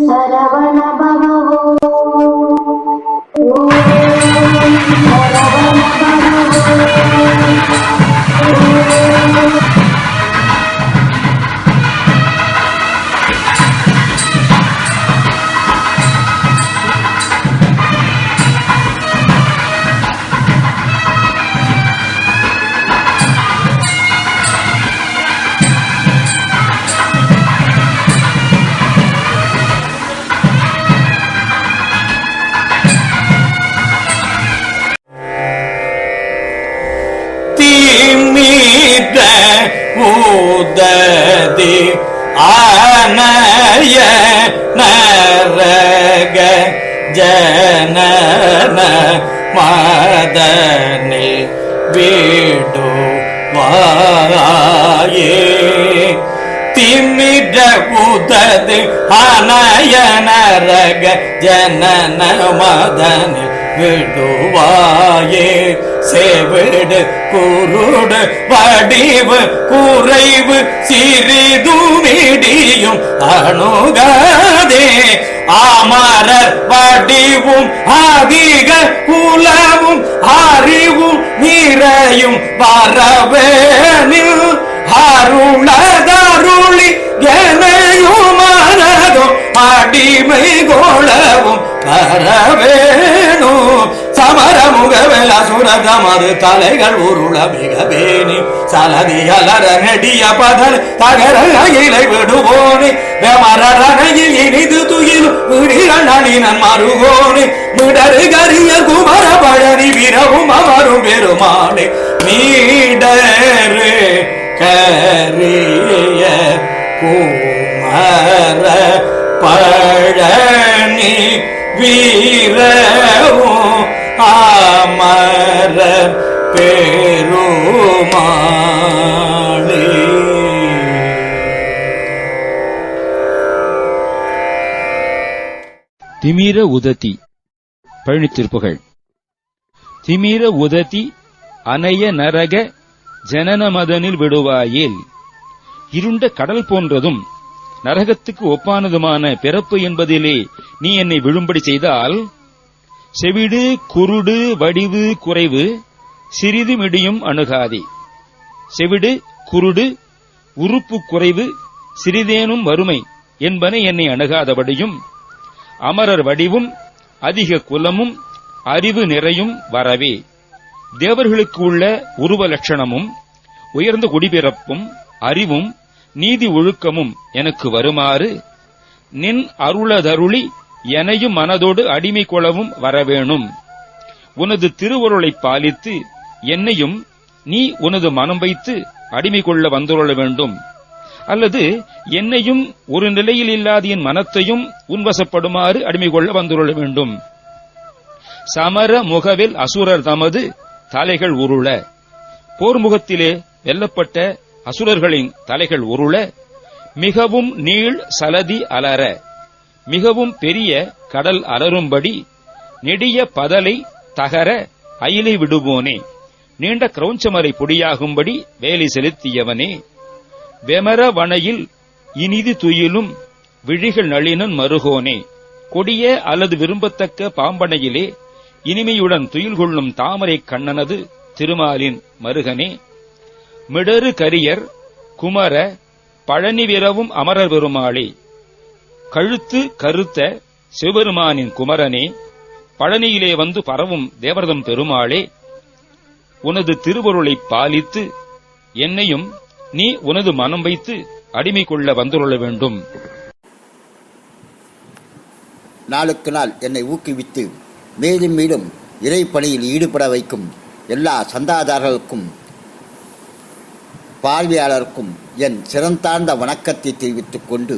சரவண ஊததி ஆனய நரக ஜனன மதனி வீடு வாயே திமிட உதது அனய நரக ஜனன மதனில் விடுவாயே செவிடு குருடு வடிவு குறைவு சிறிதுமிடியும் அணுகாதே. ஆமரர் வடிவும் அதிக குலவும் அறிவும் நிறையும் வரவேனில் அருளதருளி எனையும் மனதும் அடிமை கோளவும் பரவே உலகமது தலைகள் உருள மிகவேணி சலதி அலர நெடிய பதல் தகர அகிலை வெமர ரகையில் இனிது துயில் விடிகளினன் மருகோனி மிடரு கரிய குமர பழனி விரவும் அமரும் பெருமானே நீடரு கரிய குமர பழனி வீ அமர பெருமாளே. திமிர உததி பழனித்திருப்புகள் திமிர உததி அனைய நரக ஜனன மதனில் விடுவாயில். இருண்ட கடல் போன்றதும் நரகத்துக்கு ஒப்பானதுமான பிறப்பு என்பதிலே நீ என்னை விழும்படி செய்தால் செவிடு குருடு வடிவு குறைவு சிறிது மிடியும் அணுகாதி. செவிடு குருடு உறுப்பு குறைவு சிறிதேனும் வறுமை என்பன என்னை அணுகாதபடியும் அமரர் வடிவும் அதிக குலமும் அறிவு நிறையும் வரவே. தேவர்களுக்கு உள்ள உருவ லட்சணமும் உயர்ந்த குடிபிறப்பும் அறிவும் நீதி ஒழுக்கமும் எனக்கு வருமாறு நின் அருளதருளி எனையும் மனதோடு அடிமை கொள்ளவும் வரவேணும். உனது திருவருளை பாலித்து என்னையும் நீ உனது மனம் வைத்து அடிமை கொள்ள வந்துள்ள வேண்டும். அல்லது என்னையும் ஒரு நிலையில் இல்லாத என் மனத்தையும் உன்வசப்படுமாறு அடிமை கொள்ள வந்துள்ள வேண்டும். சமர முகவில் அசுரர் தமது தலைகள் உருள. போர்முகத்திலே வெல்லப்பட்ட அசுரர்களின் தலைகள் உருள. மிகவும் நீள் சலதி அலற. மிகவும் பெரிய கடல் அலரும்படி நெடிய பதலை தகர அயிலை விடுவோனே. நீண்ட கிரௌஞ்சமரை பொடியாகும்படி வேலை செலுத்தியவனே. வெமர வனையில் இனிது துயிலும் விழிகள் நளினன் மருகோனே. கொடிய அல்லது விரும்பத்தக்க பாம்பனையிலே இனிமையுடன் துயில் கொள்ளும் தாமரை கண்ணனது திருமாலின் மருகனே. மிடறு கரியர் குமர பழனி விரவும் அமரர் பெருமாளே. கழுத்து கருத்த சிவபெருமானின் குமரனே பழனியிலே வந்து பரவும் தேவரதம் பெருமாளே உனது திருவருளை பாலித்து என்னையும் நீ உனது மனம் வைத்து அடிமை கொள்ள வந்துள்ள வேண்டும். நாளுக்கு நாள் என்னை ஊக்குவித்து மேலும் மேலும் இறைப்பணியில் ஈடுபட வைக்கும் எல்லா சந்தாதாரர்களுக்கும் பார்வையாளருக்கும் என் சிறந்தார்ந்த வணக்கத்தை தெரிவித்துக் கொண்டு